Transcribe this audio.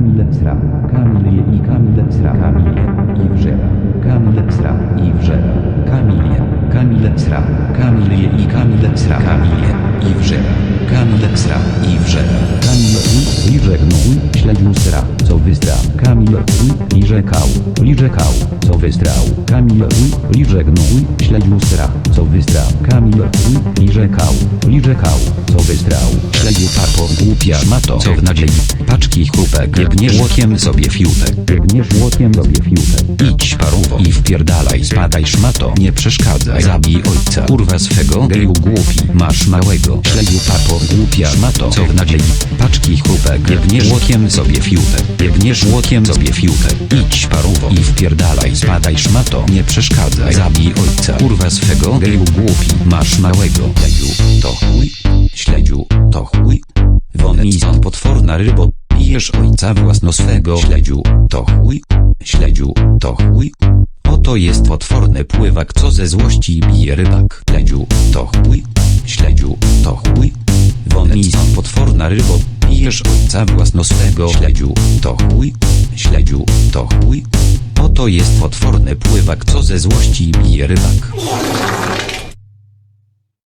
Kamil sra, Kamil je i Kamil sra, Kamil i wrzera, Kamil sra i wrzera, Kamil je, Kamil sra, Kamil je i Kamil sra, Kamil i wrzera, Kamil sra i wrzera, Kamil liże gnój, śledził sra, co wystra, Kamil uj, liże kał, liże kał, co wystrał, Kamil uj, liże gnój, śledził sra, co wystrał, Kamil uj, liże kał, liże kał, co wystrał, śledził papo, głupia szmato, co w nadziei, paczki chłopek, jebniesz łokiem sobie fiutek, jebniesz łokiem sobie fiutek, idź paruwo i wpierdalaj, spadaj szmato, nie przeszkadzaj, zabij ojca, kurwa swego, geju głupi, masz małego, śledził papo, głupia szmato, co w nadziei, paczki chłopek, jebniesz łokiem sobie fiutek, jebniesz łokiem sobie fiutek, idź paruwo i wpierdalaj, spadaj szmato, nie przeszkadzaj, zabij ojca, kurwa swego, geju głupi, masz małego, śledziu, to chuj, śledziu, to chuj, Wonij stąd potworna rybo, pijesz ojca własno swego. Śledziu, to chuj, śledziu, to chuj. Oto jest potworny pływak, co ze złości bije rybak. Śledziu, to chuj, śledziu, to chuj. Wonij stąd potworna rybo, pijesz ojca własno swego śledziu, to chuj, śledziu, to chuj. Oto jest potworny pływak, co ze złości bije rybak.